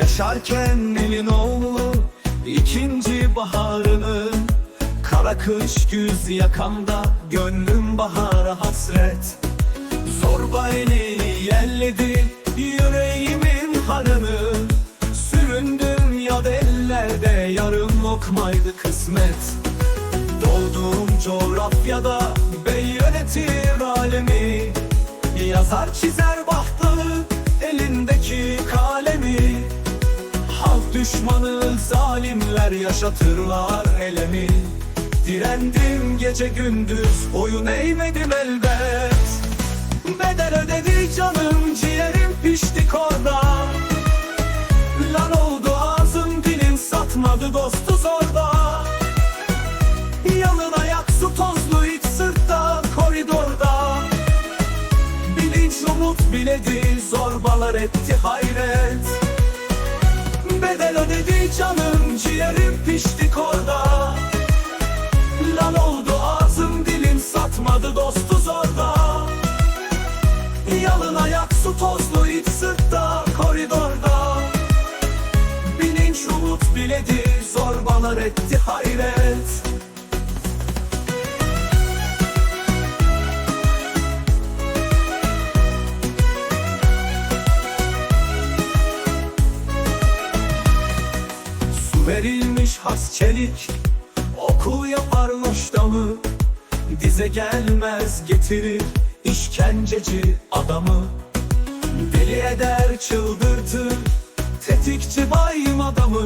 Yaşarken elin oğlu ikinci baharını. Kara kış güz yakamda gönlüm bahara hasret. Zorba eli yelledi yüreğimin harını. Süründüm ya ellerde yarım lokmaydı kısmet. Doğduğum coğrafyada bey yönetir alemi. Yazar çizer düşmanı zalimler yaşatırlar elemi. Direndim gece gündüz oyun eğmedim elbet. Bedel ödedi canım ciğerim piştik orada Lan oldu ağzım dilim satmadı dostu zorda. Yalın ayak su tozlu iç sırtta koridorda. Bilinç umut biledi zorbalar etti hayret Bedel ödedi canım ciğerim piştik orada Lan oldu ağzım dilim satmadı dostu zorda. Yalın ayak su tozlu iç sırtta koridorda. Bilinç umut biledi zorbalar etti hayret verilmiş has çelik Oku yaparmış damı Dize gelmez getirir işkenceci adamı. Deli eder çıldırtır Tetikçi bayım adamı.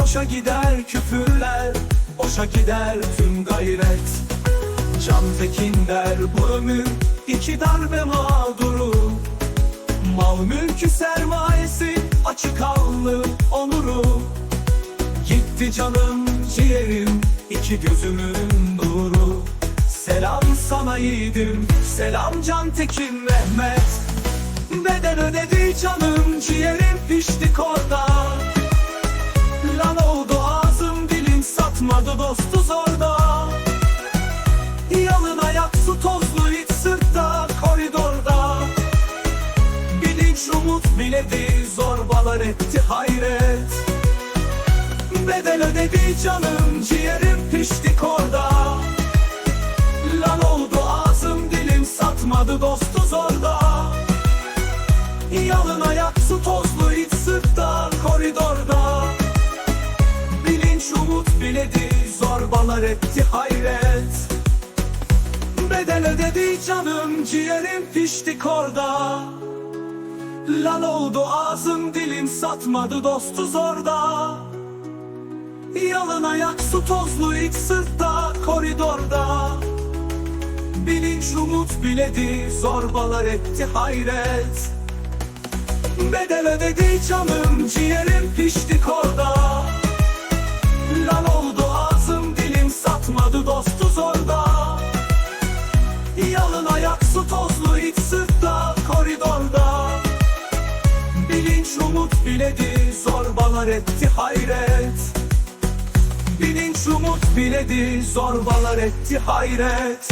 Boşa gider küfürler Boşa gider tüm gayret. Can Tekin der bu ömür iki darbe mağduru. Mal mülkü sermayesi açık alnı onuru Gitti canım ciğerim iki gözümün nuru. Selam sana yiğidim selam Can Tekin Mehmet. Bedel ödedi canım ciğerim piştik orada. Lan oldu ağzım dilim satmadı dostu zorda. Yalın ayak su tozlu iç sırtta koridorda. Bilinç umut biledi zorbalar etti hayret Bedel ödedi canım ciğerim piştik orada Lan oldu ağzım dilim satmadı dostu zorda. Yalın ayak su tozlu iç sırtta koridorda. Bilinç umut biledi zorbalar etti hayret. Bedel ödedi canım ciğerim piştik orada Lan oldu ağzım dilim satmadı dostu zorda Yalın ayak su tozlu iç sırtta koridorda. Bilinç umut biledi zorbalar etti hayret. Bedel ödedi canım ciğerim piştik orada Lan oldu ağzım dilim satmadı dostu zorda. Yalın ayak su tozlu iç sırtta koridorda. Bilinç umut biledi zorbalar etti hayret Bilinç umut biledi zorbalar etti hayret